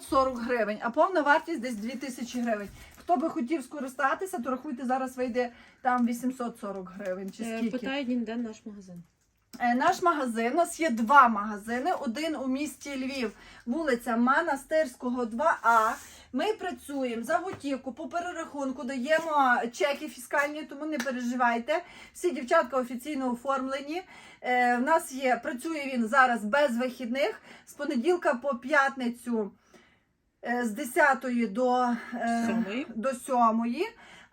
840 гривень, а повна вартість десь 2000 гривень. Хто би хотів скористатися, то рахуйте, зараз вийде там 840 гривень чи Е, скільки. Питають ніде наш магазин. Е, Наш магазин, у нас є два магазини. Один у місті Львів, вулиця Монастирського, 2А. Ми працюємо за готівку по перерахунку, даємо чеки фіскальні, тому не переживайте. Всі дівчатка офіційно оформлені. Е, в нас є, працює він зараз без вихідних з понеділка по п'ятницю з 10 до, е, до 7.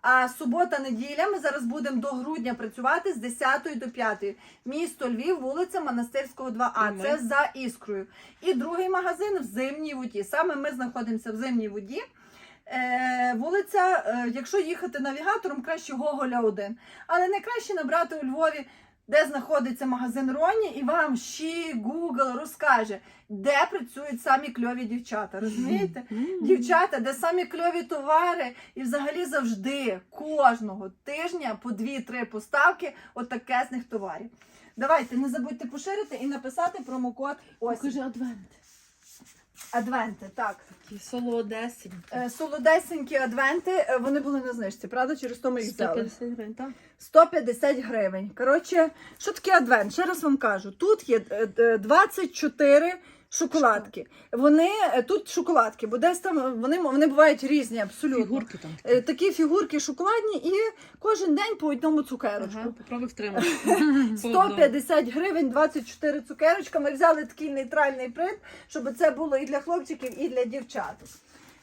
А субота, неділя ми зараз будемо до грудня працювати з 10 до 5. Місто Львів, вулиця Монастирського 2А. І. Це за іскрою. І другий магазин в Зимній воді. Саме ми знаходимося в Зимній воді. Е, вулиця, е, якщо їхати навігатором, краще Гоголя 1. Але найкраще набрати у Львові, де знаходиться магазин Роні, і вам ще Google розкаже, де працюють самі кльові дівчата. Розумієте? Дівчата, де самі кльові товари, і взагалі завжди кожного тижня по 2-3 поставки отакесних товарів. Давайте не забудьте поширити і написати промокод Покажи адвент. Адвенти. Так, Такі солодесенькі. Е, солодесенькі адвенти. е, Вони були на знижці, правда? Через то ми їх взяли. 150 гривень, так? 150 гривень. Коротше, що таке адвент? Ще раз вам кажу: тут є е, е, 24 шоколадки. Вони е, тут шоколадки, бо десь там вони, вони бувають різні, абсолютно. Фігурки там. Е, Такі фігурки шоколадні і кожен день по одному цукерочку. Ага, попробуй втримати. 150 гривень, 24 цукерочка. Ми взяли такий нейтральний принт, щоб це було і для хлопчиків, і для дівчаток.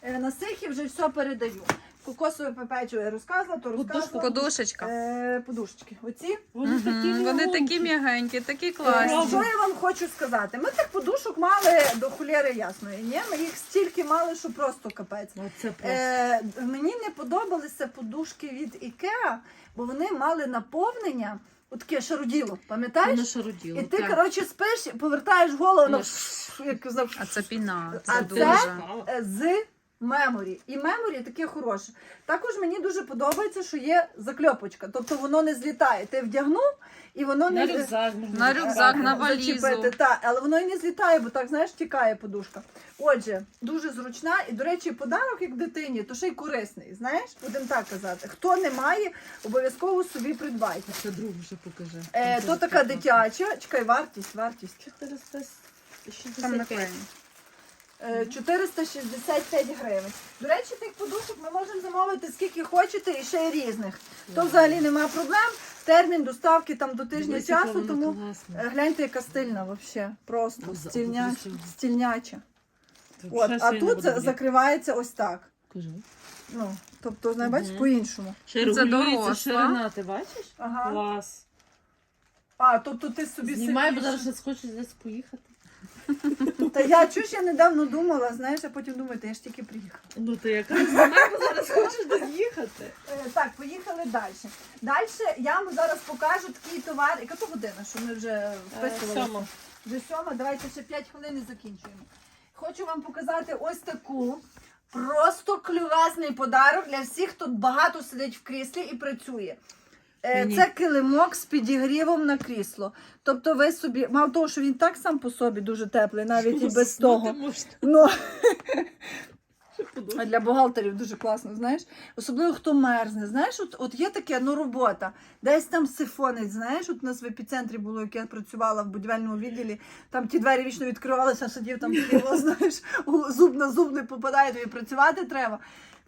Е, На сихі вже все передаю. Кокосове пепечо я розказувала, то розказувала. Подушечка. Е, подушечки. Оці. Вони такі Мгм, Вони такі м'ягенькі, такі Е, класні. Що я вам хочу сказати? Ми тих подушок мали до холєри ясної. Ні? Ми їх стільки мали, що просто капець. Оце просто. Е, мені не подобалися подушки від Ікеа, бо вони мали наповнення. От таке шаруділо, пам'ятаєш? Воно шаруділо. І ти, так. коротше, спиш, повертаєш голову, воно Ну, як казав, А це піна. Це А дуже. це- е, з меморі. І меморі таке хороше. Також мені дуже подобається, що є закльопочка. Тобто воно не злітає. Ти вдягнув і воно На не рюкзак можна. На рюкзак, на валізу. Та, але воно і не злітає, бо так, знаєш, тікає подушка. Отже, дуже зручна і, до речі, подарок як дитині, то ще й корисний. Знаєш, будемо так казати. Хто не має, обов'язково собі придбайте. Це другу вже покажи. Е, то така дитяча. Чекай, вартість, вартість. 465. Е, 465 гривень. До речі, тих подушок ми можемо замовити скільки хочете і ще й різних. То взагалі нема проблем. Термін доставки там до тижня яка часу, вона тому класна. е, гляньте, яка стильна взагалі. Просто Ну, за- стільня... стільняча. Тут От, ще а тут за- закривається ось так. Кажи. Ну, тобто, знаєш, бачиш, Мгм. по-іншому. Ще Це регулюється доросла. ширина, ти бачиш? Ага. Клас. А, тобто ти собі Знімай, бо зараз ще хочеш десь поїхати. Та я чуєш, я недавно думала, знаєш, а потім думаю, та я ж тільки приїхала. Ну ти знімай, зараз хочеш десь їхати. Е, Так, поїхали далі. Далі я вам зараз покажу такий товар. Яка то година, що ми вже вписувалися? сьома. Вже сьома, давайте ще 5 хвилин і закінчуємо. Хочу вам показати ось таку просто клювезний подарок для всіх, хто багато сидить в кріслі і працює. Е, Мені. Це килимок з підігрівом на крісло. Тобто ви собі, мало того, що він так сам по собі дуже теплий, навіть і без того. Ну, а для бухгалтерів дуже класно, знаєш. Особливо хто мерзне. Знаєш, от, от є таке, ну робота. Десь там сифонить, знаєш, от у нас в епіцентрі було, як я працювала в будівельному відділі, там ті двері вічно відкривалися, сидів там криво, знаєш, зуб на зуб не попадає, тобі працювати треба.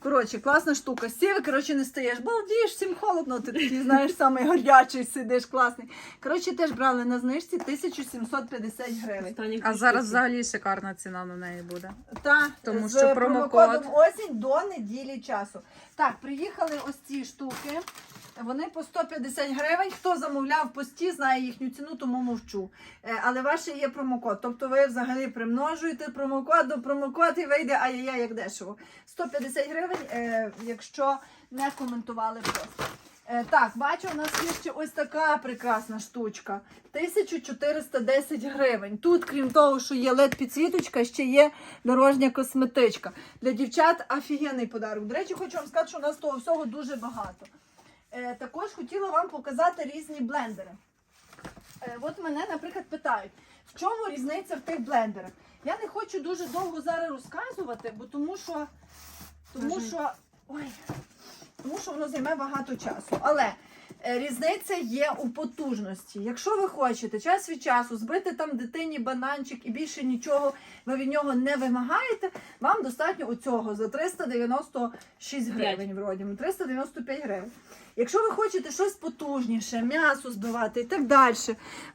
Коротше, класна штука. Сів, коротше, не стаєш. Балдієш, всім холодно, ти такий, знаєш, самий гарячий сидиш, класний. Коротше, теж брали на знижці 1750 гривень. А зараз взагалі шикарна ціна на неї буде. Та, Тому з що промокодом осінь до неділі часу. Так, приїхали ось ці штуки. Вони по 150 гривень. Хто замовляв пості, знає їхню ціну, тому мовчу. Е, Але ваше є промокод. Тобто ви взагалі примножуєте промокод до промокод і вийде ай-яй, як дешево. 150 гривень, е, якщо не коментували просто. Е, Так, бачу, у нас є ще ось така прекрасна штучка. 1410 гривень. Тут, крім того, що є led підсвіточка, ще є дорожня косметичка. Для дівчат офігенний подарок. До речі, хочу вам сказати, що у нас того всього дуже багато. Е, також хотіла вам показати різні блендери. Е, от мене, наприклад, питають: В чому різниця в тих блендерах? Я не хочу дуже довго зараз розказувати, бо тому що, тому що, ой, тому що воно займе багато часу. Але е, різниця є у потужності. Якщо ви хочете час від часу збити там дитині бананчик і більше нічого ви від нього не вимагаєте, вам достатньо оцього за 396 гривень, вроді, 395 гривень. Якщо ви хочете щось потужніше, м'ясо збивати і так далі,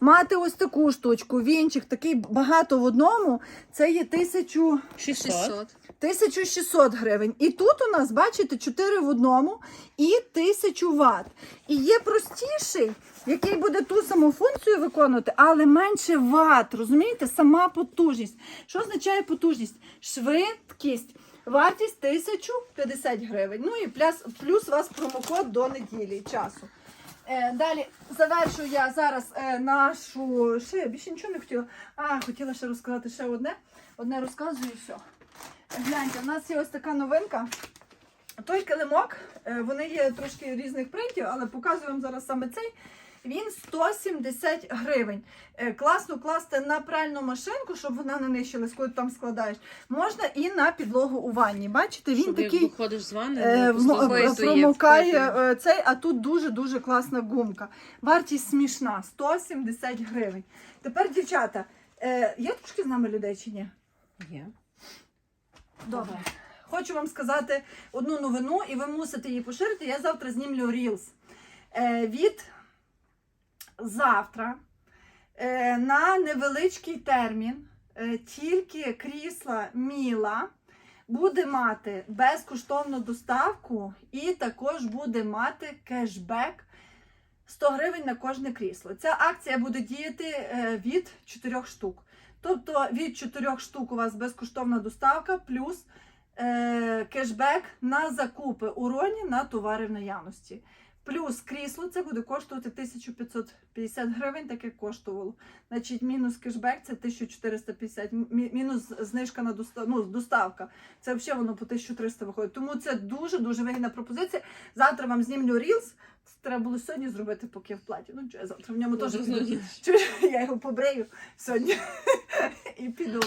мати ось таку штучку, вінчик, такий багато в одному, це є 1000 600. 600. 1600 гривень. І тут у нас, бачите, 4 в одному і 1000 Вт. І є простіший, який буде ту саму функцію виконувати, але менше Вт. Розумієте? Сама потужність. Що означає потужність? Швидкість. Вартість 1050 гривень. Ну і плюс, плюс у вас промокод до неділі часу. Е, далі завершу я зараз е, нашу. Ще я більше нічого не хотіла. А, хотіла ще розказати ще одне. Одне розказую і все. Гляньте, в нас є ось така новинка. Той килимок, е, вони є трошки різних принтів, але показую вам зараз саме цей. Він 170 гривень. Е, Класно класти на пральну машинку, щоб вона не нищилась, коли ти там складаєш. Можна і на підлогу у ванні. Бачите, він Щоб такий виходиш з ванни, е, впитує, промокає е, цей, а тут дуже-дуже класна гумка. Вартість смішна 170 гривень. Тепер, дівчата, е, є трошки з нами людей чи ні? Є. Добре. Хочу вам сказати одну новину, і ви мусите її поширити. Я завтра знімлю Reels. Е, від завтра е, на невеличкий термін е, тільки крісла Міла буде мати безкоштовну доставку і також буде мати кешбек 100 гривень на кожне крісло. Ця акція буде діяти е, від 4 штук. Тобто від 4 штук у вас безкоштовна доставка плюс е, кешбек на закупи у роні на товари в наявності. Плюс крісло це буде коштувати 1550 гривень, так як коштувало. Значить, мінус кешбек це 1450, мі- мінус знижка на доста... ну, доставка. Це взагалі воно по 1300 виходить. Тому це дуже-дуже вигідна пропозиція. Завтра вам знімлю Reels. Треба було сьогодні зробити, поки я в платі. Ну, що я завтра в ньому теж Чуєш, я його побрею сьогодні і піду.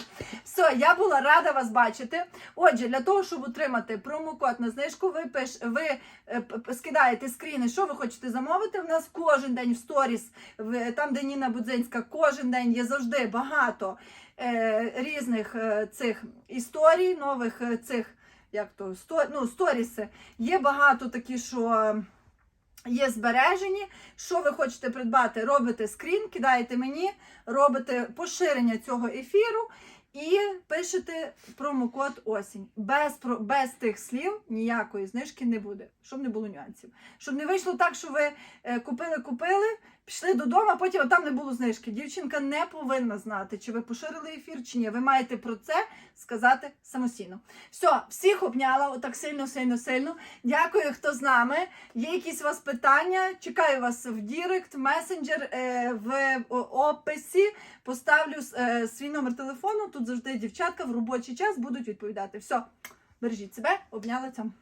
Все, я була рада вас бачити. Отже, для того, щоб отримати промокод на знижку, ви пиш, ви е, скидаєте скріни, що ви хочете замовити. В нас кожен день в сторіс, там, де Ніна Будзинська, кожен день є завжди багато е, різних е, цих історій, нових е, цих. Як то сто, ну, сторіси. Є багато такі, що є збережені. Що ви хочете придбати? Робите скрін, кидаєте мені, робите поширення цього ефіру і пишете промокод осінь. Без, без тих слів ніякої знижки не буде, щоб не було нюансів. Щоб не вийшло так, що ви е, купили-купили, пішли додому, а потім там не було знижки. Дівчинка не повинна знати, чи ви поширили ефір, чи ні. Ви маєте про це сказати самостійно. Все, всіх обняла, отак сильно, сильно, сильно. Дякую, хто з нами. Є якісь у вас питання? Чекаю вас в Дірект, месенджер, е, в описі. Поставлю е, свій номер телефону. Тут завжди дівчатка в робочий час будуть відповідати. Все, бережіть себе, обняла цям.